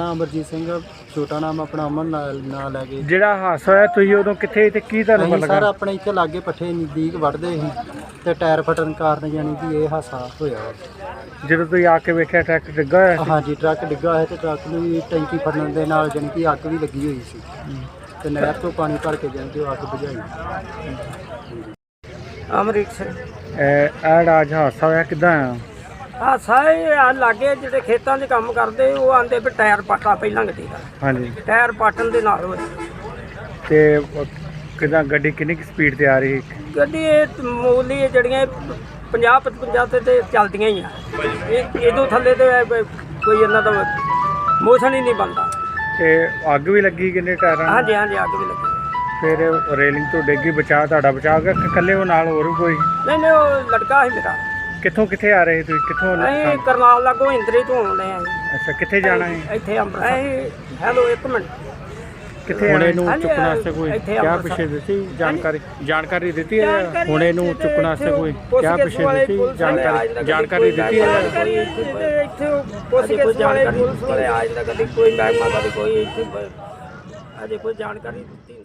ਨਾਮ ਅਮਰਜੀਤ ਸਿੰਘ ਛੋਟਾ ਨਾਮ ਆਪਣਾ ਅਮਨ ਨਾਲ ਨਾਲ ਲੈ ਕੇ। ਜਿਹੜਾ ਹਾਦਸਾ ਹੋਇਆ ਤੁਸੀਂ ਉਦੋਂ ਕਿੱਥੇ ਤੇ ਕੀ ਤੁਹਾਨੂੰ ਅਸੀਂ ਪਤਾ ਸਰ ਲੱਗਾ? ਆਪਣੇ ਇੱਥੇ ਲਾਗੇ ਪੱਠੇ ਨਜ਼ਦੀਕ ਵੜਦੇ ਸੀ ਤੇ ਟਾਇਰ ਫਟਣ ਕਾਰਨ ਜਾਨੀ ਕਿ ਇਹ ਹਾਸਾ ਹੋਇਆ ਵਾ। ਜਦੋਂ ਤੁਸੀਂ ਆ ਕੇ ਵੇਖਿਆ ਟਰੱਕ ਡਿੱਗਾ ਹੋਇਆ ਸੀ? ਹਾਂਜੀ ਟਰੱਕ ਡਿੱਗਾ ਹੋਇਆ ਤੇ ਟਰੱਕ ਨੂੰ ਵੀ ਟੈਂਕੀ ਫਟਣ ਦੇ ਨਾਲ ਜਾਨੀ ਕਿ ਅੱਗ ਵੀ ਲੱਗੀ ਹੋਈ ਸੀ। ਤੇ ਨਹਿਰ ਤੋਂ ਪਾਣੀ ਭਰ ਕੇ ਕਿ ਉਹ ਅੱਗ ਬੁਝਾਈ। ਅਮਰੀਕ ਸਿੰਘ। ਇਹ ਐਡ ਅੱਜ ਹਾਦਸਾ ਹੋਇਆ ਕਿਦਾਂ ਆ ਆ ਸਾਰੇ ਆ ਲਾਗੇ ਜਿਹੜੇ ਖੇਤਾਂ 'ਚ ਕੰਮ ਕਰਦੇ ਉਹ ਆਂਦੇ ਵੀ ਟਾਇਰ ਪਾਟਾ ਪਹਿਲਾਂ ਗੱਡੀ ਦਾ। ਹਾਂਜੀ। ਟਾਇਰ ਪਾਟਣ ਦੇ ਨਾਲ ਹੋਇਆ ਤੇ ਕਿਦਾਂ ਗੱਡੀ ਕਿੰਨੀ ਕੁ ਸਪੀਡ ਤੇ ਆ ਰਹੀ? ਗੱਡੀ ਇਹ ਮੂਲੀ ਇਹ ਜਿਹੜੀਆਂ 50 55 ਤੇ ਤੇ ਚੱਲਦੀਆਂ ਹੀ ਆ। ਇਹ ਇਹਦੋਂ ਥੱਲੇ ਤੇ ਕੋਈ ਇਹਨਾਂ ਦਾ ਮੋਸ਼ਨ ਹੀ ਨਹੀਂ ਬਣਦਾ। ਤੇ ਅੱਗ ਵੀ ਲੱਗੀ ਕਿੰਨੇ ਟਾਇਰਾਂ? ਹਾਂਜੀ ਹਾਂਜੀ ਅੱਗ ਵੀ ਲੱਗੀ। ਫਿਰ ਰੇਲਿੰਗ ਤੋਂ ਡੇਗੀ ਬਚਾ ਤੁਹਾਡਾ ਬਚਾ ਕਿ ਇਕੱਲੇ ਉਹ ਨਾਲ ਹੋਰ ਕੋਈ? ਨਹੀਂ ਨਹੀਂ ਉਹ ਲੜਕਾ ਸੀ ਮੇਰਾ। ਕਿੱਥੋਂ ਕਿੱਥੇ ਆ ਰਹੇ ਤੁਸੀਂ? ਕਿੱਥੋਂ ਅਸੀਂ ਕਰਨਾਲ ਲਾਗੋਂ ਇੰਦਰੀ ਤੋਂ ਆਉਂਦੇ ਆ ਅੱਛਾ ਕਿੱਥੇ ਜਾਣਾ ਹੈ? ਇੱਥੇ ਅੰਮ੍ਰਿਤਸਰ। ਹੈਲੋ ਇੱਕ ਮਿੰਟ। ਕਿੱਥੇ ਹੁਣ ਇਹਨੂੰ ਹਾਂਜੀ, ਚੁੱਕਣ ਵਾਸਤੇ ਕੋਈ ਇੱਥੇ ਕਿਆ ਅੰਮ੍ਰਿਤਸਰ। ਪਿੱਛੇ ਦਿੱਤੀ? ਜਾਣਕਾਰੀ ਜਾਣਕਾਰੀ ਦਿੱਤੀ ਹੈ? ਜਾਣਕਾਰੀ ਹੁਣ ਇਹਨੂੰ ਚੁੱਕਣ ਵਾਸਤੇ ਕੋਈ ਪੁੱਛ ਕਿਆ ਗਿੱਛ ਪਿੱਛੇ ਵਾਲੇ ਦਿੱਤੀ? ਪੁਲਿਸ ਵਾਲੇ ਜਾਣਕਾਰੀ ਜਾਣਕਾਰੀ ਦਿੱਤੀ ਹੈ? ਜਾਣਕਾਰੀ ਇੱਥੇ ਇੱਥੇ ਗਿੱਛ ਵਾਲੇ ਪੁਲਿਸ ਵਾਲੇ ਆ ਜਾਂਦਾ ਕਦੀ ਕੋਈ ਮਹਿਕਮਾ ਕਦੀ ਕੋਈ ਇੱਥੇ ਬ- ਅਜੇ ਕੋਈ ਜਾਣਕਾਰੀ ਦਿੱਤੀ ਨਹੀਂ।